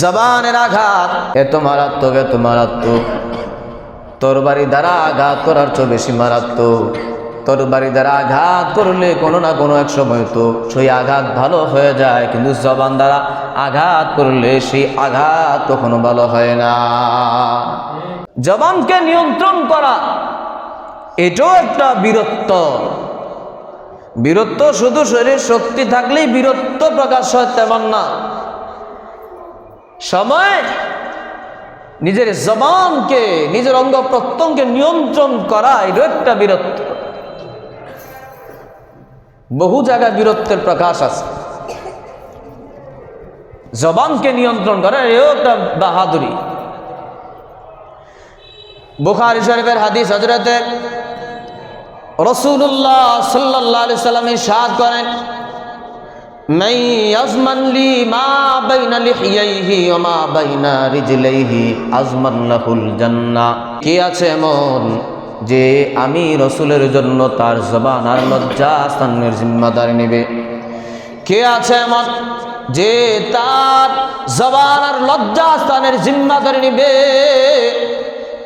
জবানের আঘাত। এত মারাত্মক এত মারাত্মক তোর বাড়ি দ্বারা আঘাত করার চেয়ে বেশি মারাত্মক। তোর বাড়ি দ্বারা আঘাত করলে কোনো না কোনো এক সময় তো সেই আঘাত ভালো হয়ে যায়, কিন্তু জবান দ্বারা আঘাত করলে সেই আঘাত কখনো ভালো হয় না। জবানকে নিয়ন্ত্রণ করা, এটাও একটা বীরত্ব। বীরত্ব শুধু শরীর শক্তি থাকলেই বীরত্ব প্রকাশ হয় তেমন না। সময় নিজের জবানকে, নিজের অঙ্গ প্রত্যঙ্গকে নিয়ন্ত্রণ করা এটাও একটা বীরত্ব বহু জায়গায় বীরত্বের প্রকাশ আছে। জবানকে নিয়ন্ত্রণ করা এও একটা বাহাদুরি। বুখারি শরীফের হাদিস হজরতে রসুল্লাহ সাল্লাহ সাল্লাম সাদ করেন من يضمن لي ما بين لحييه وما بين رجليه أضمن له الجنة কে আছে এমন যে আমি রসুলের জন্য তার জবান আর লজ্জা স্থানের জিম্মাদারি নেবে কে আছে এমন যে তার জবান আর লজ্জা স্থানের জিম্মাদারি নেবে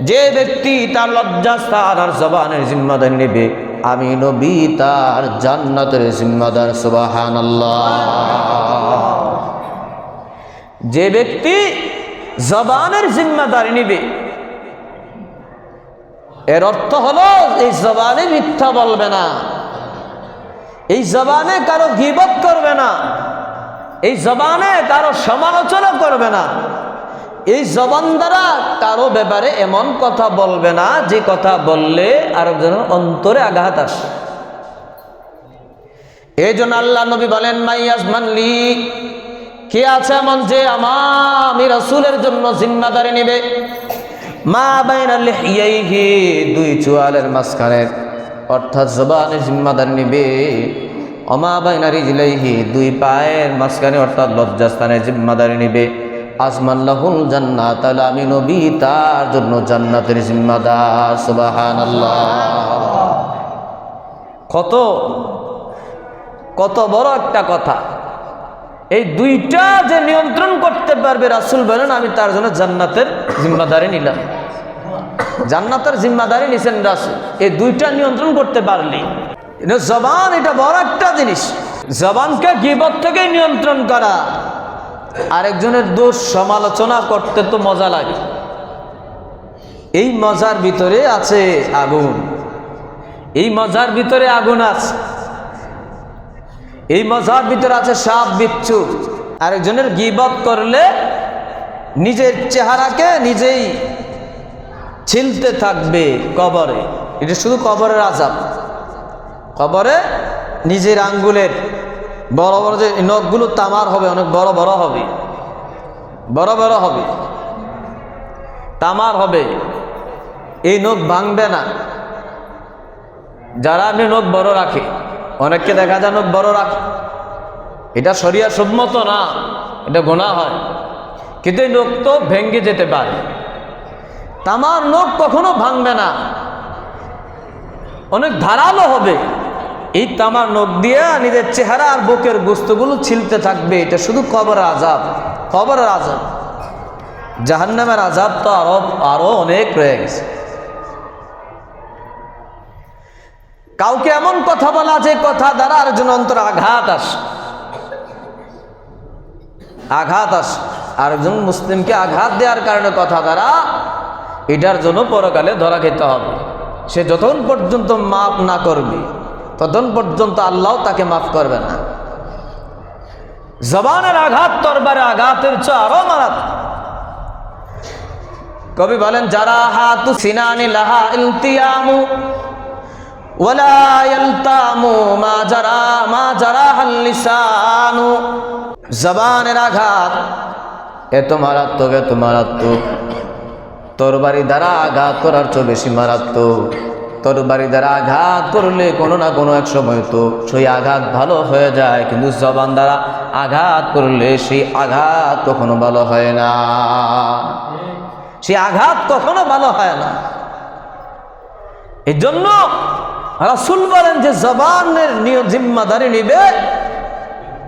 যে ব্যক্তি তার লজ্জাস্থান আর জবানের জিম্মাদার নেবে আমি নবী তার জান্নাতের জিম্মাদার সুবাহান যে ব্যক্তি জবানের জিম্মাদারি নিবে, এর অর্থ হলো এই জবানে মিথ্যা বলবে না, এই জবানে কারও গিবত করবে না, এই জবানে কারও সমালোচনা করবে না। এই জবান দ্বারা কারও ব্যাপারে এমন কথা বলবে না, যে কথা বললে আরেকজনের অন্তরে আঘাত আসে। এই জন্য আল্লাহ নবী বলেন মাইয়াজ মানলি কে আছে এমন যে আমার আমি রসুলের জন্য জিম্মাদারি নিবে? মা বাইনা দুই চুয়ালের মাঝখানে। অর্থাৎ জবানের জিম্মাদারি নিবে। অমা বাইনা রিজলাইহি দুই পায়ের মাঝখানে, অর্থাৎ লজ্জাস্থানের জিম্মাদারি নিবে। আসমাল্লাহুল জান্নাত তাহলে আমি নবী, তার জন্য জান্নাতের জিম্মাদার সুবাহান কত কত বড় একটা কথা। এই দুইটা যে নিয়ন্ত্রণ করতে পারবে রাসুল বলেন, আমি তার জন্য জান্নাতের জিম্মাদারি নিলাম। জান্নাতের জিম্মাদারি নিছেন রাসুল। এই দুইটা নিয়ন্ত্রণ করতে পারলি জবান এটা বড় একটা জিনিস। জবানকে গিবত থেকে নিয়ন্ত্রণ করা। আরেকজনের দোষ সমালোচনা করতে তো মজা লাগে। এই মজার ভিতরে আছে আগুন। এই মজার ভিতরে আগুন আছে। এই মজার ভিতরে আছে সাপ বিচ্ছু। আরেকজনের গিবত করলে নিজের চেহারাকে নিজেই ছিলতে থাকবে কবরে। এটা শুধু কবরের আজাব। কবরে নিজের আঙ্গুলের বড় বড় যে নখগুলো তামার হবে, অনেক বড় বড় হবে। বড় বড় হবে। তামার হবে। এই নখ ভাঙবে না। যারা আপনি নখ বড় রাখে, অনেককে দেখা যায় নখ বড় রাখে। এটা সরিয়া সম্মত না, এটা গোনা হয়। কিন্তু এই নখ তো ভেঙ্গে যেতে পারে। তামার নখ কখনো ভাঙবে না। অনেক ধারালো হবে। এই তামার নখ দিয়ে নিজের চেহারা আর বুকের গোস্তগুলো ছিলতে থাকবে, এটা শুধু কবর আজাব কবরের আজাব জাহান্নামের আজাব তো আরও আরও অনেক রয়ে গেছে। কাউকে এমন কথা বলা যে কথা দ্বারা আরেকজন অন্তর আঘাত আসে। আঘাত আসে। আরেকজন মুসলিমকে আঘাত দেওয়ার কারণে কথা দ্বারা এটার জন্য পরকালে ধরা খেতে হবে। সে যতক্ষণ পর্যন্ত মাপ না করবে ততক্ষণ পর্যন্ত আল্লাহ তাকে মাফ করবে না। জবানের আঘাত তরবারে আঘাতের চেয়ে আরও মারাত কবি বলেন, যারা হাতু সিনানি লাহা ইলতিয়ামু, ওয়ালা ইয়ালতামু মা জারা, মা আঘাত দ্বারা আঘাত করার চেয়ে বেশি মারাত্মক। তরবারি দ্বারা আঘাত করলে কোনো না কোনো এক সময় তো সেই আঘাত ভালো হয়ে যায়, কিন্তু জবান দ্বারা আঘাত করলে সেই আঘাত কখনো ভালো হয় না। সেই আঘাত কখনো ভালো হয় না। এই জন্য রাসুল বলেন যে জবানের জিম্মাদারি নিবে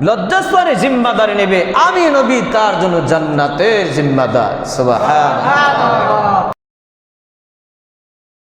লজ্জাস্থানে জিম্মাদারি নেবে। আমি নবী তার জন্য জান্নাতের জিম্মাদার। সুবহান